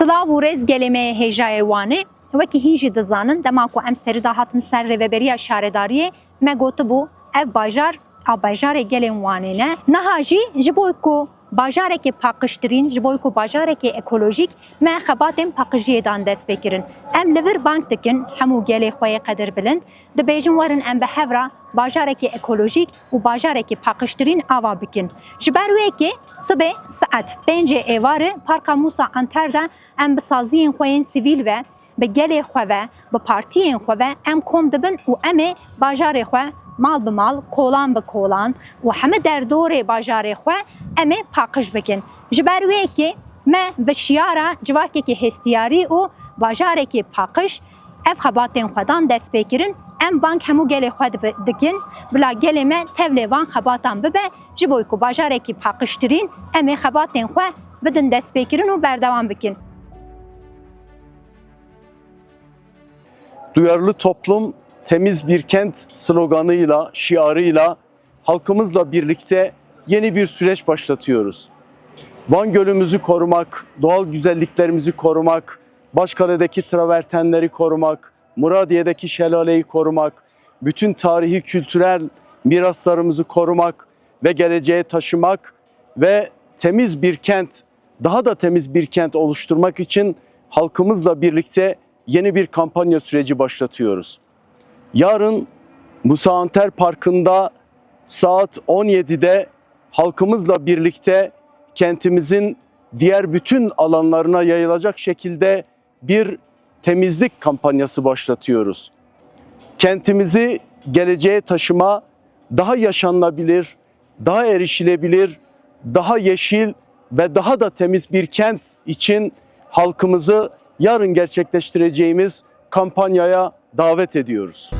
Silav û rêz gelêmeyê hêjayê wanê wekî hîn jî dizanin dema ku em serî dahatin ser rêveberiya şaredariyê me gotibû ev bajar a bajarê gelên wanê ne. Niha jî ku bajarekê paqiştirîn ji bo ku bajarekê ekolojîk me xebatên paqijiyê dan dest pê kirin. Em li vir bank dikin hemû gelê xwe yê qedir bilind dibêjin werin em bi hevra bajarekê ekolojîk û paqiştirîn ava bikin. Ji ber wêkê sibê saet pêncê êvarê Parka Musa Anter de em bi saziyên xwe ve bi gelê xwe ve bi partiyên xwe ve em kom dibin û em ê bajarê xwe mal bi mal, kolan bi kolan û heme derdorê bajarê em ê paqij bikin. Ji ber wêkê me bi şiyara civakekî hestiyarî û bajarekî paqij ev xebatên xwedan dest pê kirin em bank hemû gelê xwe dikin bila gelê me tevlê van xebatan bibe ji bo ku bajarekî paqiştirîn em ê xebatên xwe bidin dest pê kirin û bikin. Duyarlı toplum temiz bir kent sloganıyla, şiarıyla halkımızla birlikte yeni bir süreç başlatıyoruz. Van Gölümüzü korumak, doğal güzelliklerimizi korumak, Başkale'deki travertenleri korumak, Muradiye'deki şelaleyi korumak, bütün tarihi kültürel miraslarımızı korumak ve geleceğe taşımak ve temiz bir kent, daha da temiz bir kent oluşturmak için halkımızla birlikte yeni bir kampanya süreci başlatıyoruz. Yarın Musa Anter Parkı'nda saat 17'de halkımızla birlikte kentimizin diğer bütün alanlarına yayılacak şekilde bir temizlik kampanyası başlatıyoruz. Kentimizi geleceğe taşıma, daha yaşanılabilir, daha erişilebilir, daha yeşil ve daha da temiz bir kent için halkımızı yarın gerçekleştireceğimiz kampanyaya davet ediyoruz.